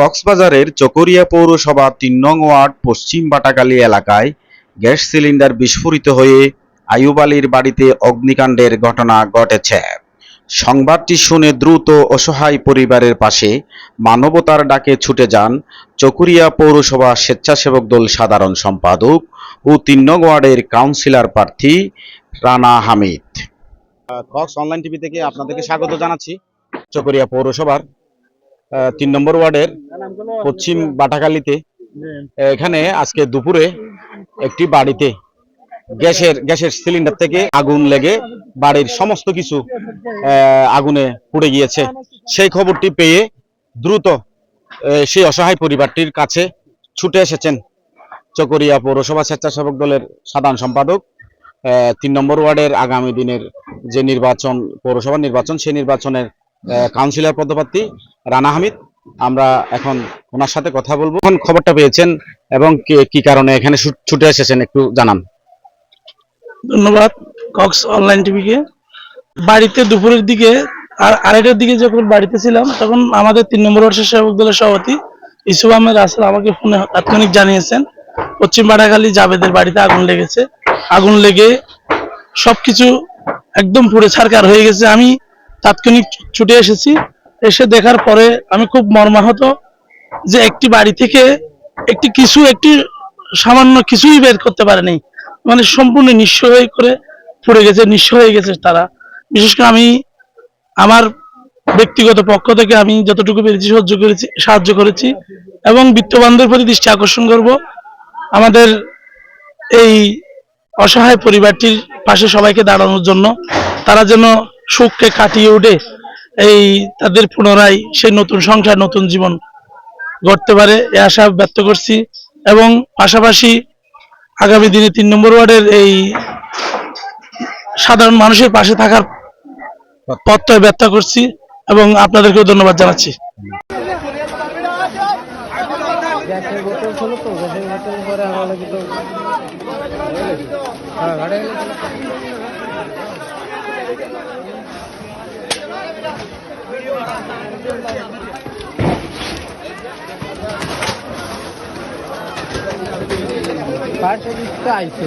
কক্সবাজারের চকরিয়া পৌরসভা তিন নং ওয়ার্ড পশ্চিম বাটাকালী এলাকায় গ্যাস সিলিন্ডার বিস্ফোরিত হয়ে আয়ুব আলীর বাড়িতে অগ্নিকাণ্ডের ঘটনা ঘটেছে। সংবাদটি শুনে দ্রুত অসহায় পরিবারের পাশে মানবতার ডাকে ছুটে যান চকুরিয়া পৌরসভা স্বেচ্ছাসেবক দল সাধারণ সম্পাদক ও তিন নং ওয়ার্ডের কাউন্সিলর প্রার্থী Rana Hamid. Cox online TV থেকে আপনাদেরকে স্বাগত জানাচ্ছি। চকরিয়া পৌরসভার তিন নম্বর ওয়ার্ডের পশ্চিম বাটাকালীতে এখানে আজকে দুপুরে একটি বাড়িতে গ্যাসের গ্যাসের সিলিন্ডার থেকে আগুন লেগে বাড়ির সমস্ত কিছু আগুনে পুড়ে গিয়েছে। সেই খবরটি পেয়ে দ্রুত সেই অসহায় পরিবারটির কাছে ছুটে এসেছেন চকরিয়া পৌরসভা স্বেচ্ছাসেবক দলের সাধারণ সম্পাদক। আহ, তিন নম্বর ওয়ার্ডের আগামী দিনের যে নির্বাচন পৌরসভা নির্বাচন সেই নির্বাচনের কাউন্সিলর পদপ্রার্থী রানা হামিদ। আমরা এখন ওনার সাথে কথা বলব। এখন খবরটা পেয়েছেন এবং কি- কারণে এখানে ছুটে এসেছেন একটু জানান। ধন্যবাদ কক্স অনলাইন টিভিকে। বাড়িতে দুপুরের দিকে আর আড়াইটার দিকে যখন বাড়িতে ছিলাম, তখন আমাদের তিন নম্বর বর্ষের সেবক দলের সভাপতি ইসুফ আহমেদ রাসেল আমাকে ফোনে তাৎক্ষণিক জানিয়েছেন, পশ্চিম বাটাখালী জাবেদের বাড়িতে আগুন লেগেছে। আগুন লেগে সবকিছু একদম পুড়ে ছারকার হয়ে গেছে। আমি তাৎক্ষণিক ছুটে এসেছি। এসে দেখার পরে আমি খুব মর্মাহত যে একটি বাড়ি থেকে একটি কিছু, একটি সামান্য কিছুই বের করতে পারেনি। মানে সম্পূর্ণ নিঃস্ব হয়ে করে পড়ে গেছে, নিঃস্ব হয়ে গেছে তারা। বিশেষ করে আমি আমার ব্যক্তিগত পক্ষ থেকে আমি যতটুকু পেরেছি সহ্য করেছি, সাহায্য করেছি এবং বিত্তবানদের প্রতি দৃষ্টি আকর্ষণ করব। আমাদের এই অসহায় পরিবারটির পাশে সবাইকে দাঁড়ানোর জন্য, তারা যেন সুখকে কাটিয়ে উঠে এই তাদের পুনরায় সেই নতুন সংসার নতুন জীবন গড়তে পারে এ আশা ব্যক্ত করছি। এবং পাশাপাশি আগামী দিনে তিন নম্বর ওয়ার্ডের এই সাধারণ মানুষের পাশে থাকার পথ। ব্যর্থ করছি এবং আপনাদেরকেও ধন্যবাদ জানাচ্ছি। গ্যাসের বোতল ছিল তো গ্যাসের বোতল পরে আমার লাগি তো হ্যাঁ গাড়ি ফায়ার সার্ভিসটা আইছে।